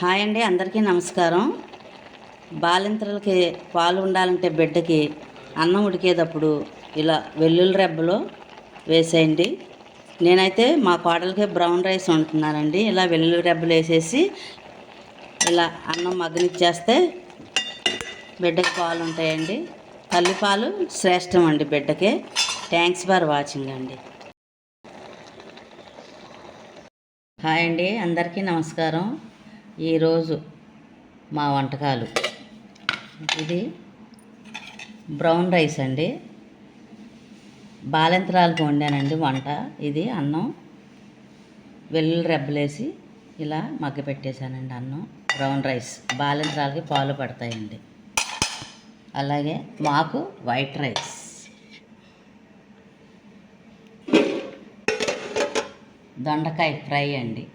Hi అండి అందరికీ నమస్కారం. బాలింతలకి పాలు ఉండాలంటే బిడ్డకి అన్నం ఉడికేటప్పుడు ఇలా వెల్లుల్లి రెబ్బలో వేసేయండి. నేనైతే మా కోడలకి బ్రౌన్ రైస్ వండుతున్నానండి. ఇలా వెల్లుల్లి రెబ్బలు వేసేసి ఇలా అన్నం మగ్గనిచ్చేస్తే బిడ్డకి పాలు ఉంటాయండి. తల్లిపాలు శ్రేష్టం అండి బిడ్డకి. థ్యాంక్స్ ఫర్ వాచింగ్ అండి. హాయ్ అండి అందరికీ నమస్కారం. ఈరోజు మా వంటకాలు. ఇది బ్రౌన్ రైస్ అండి. బాలెంతరాలకు వండానండి వంట. ఇది అన్నం వెల్లుల్లి రెబ్బలేసి ఇలా మగ్గపెట్టేశానండి అన్నం బ్రౌన్ రైస్. బాలెంతరాలకి పాలు పడతాయండి. అలాగే మాకు వైట్ రైస్. దొండకాయ ఫ్రై అండి.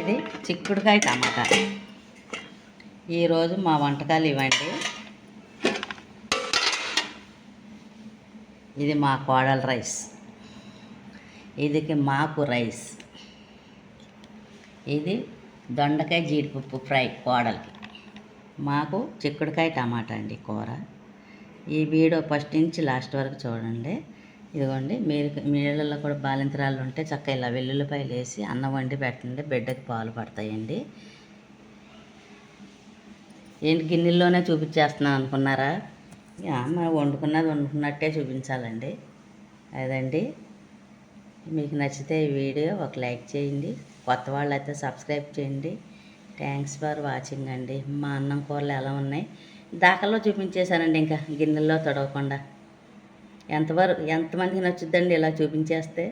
ఇది చిక్కుడుకాయ టమాటా. ఈరోజు మా వంటకాలు ఇవ్వండి. ఇది మా కోడల రైస్. ఇదికి మాకు రైస్. ఇది దొండకాయ జీడిపప్పు ఫ్రై కోడలకి. మాకు చిక్కుడుకాయ టమాటా అండి కూర. ఈ వీడియో ఫస్ట్ నుంచి లాస్ట్ వరకు చూడండి. ఇదిగోండి మీరు మీళ్ళల్లో కూడా బాలింతరాలు ఉంటే చక్కగా ఇలా వెల్లుల్లిపాయలు వేసి అన్నం వండి పెట్టండి బిడ్డకి పాలు పడతాయండి. ఏంటి గిన్నెల్లోనే చూపించేస్తున్నాను అనుకున్నారా? యా, వండుకున్నది వండుకున్నట్టే చూపించాలండి. అదండి. మీకు నచ్చితే ఈ వీడియో ఒక లైక్ చేయండి కొత్త వాళ్ళు అయితే సబ్స్క్రైబ్ చేయండి. థ్యాంక్స్ ఫర్ వాచింగ్ అండి. మా అన్నం కూరలు ఎలా ఉన్నాయి? దాకల్లో చూపించేశానండి ఇంకా గిన్నెల్లో తొడవకుండా. ఎంతవరకు ఎంతమందికి నచ్చుద్దండి ఇలా చూపించేస్తే?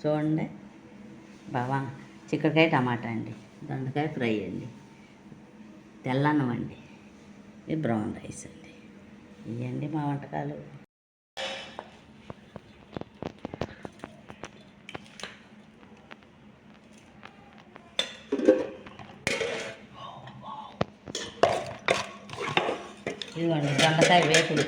చూడండి. బావా చిక్కకాయ టమాటా అండి దొండకాయ ఫ్రై అండి తెల్లన్నం అండి ఇది బ్రౌన్ రైస్ అండి. ఇవ్వండి మా వంటకాలు. ఇదిగోండి దొండకాయ వేపుడు.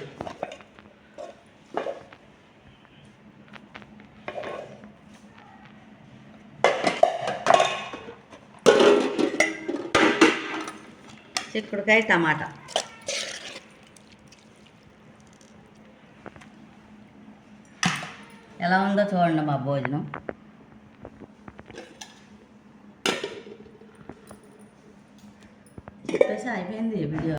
చిక్కుడుకాయ టమాటా. ఎలా ఉందో చూడండి మా భోజనం. చెప్పేసి అయిపోయింది వీడియో.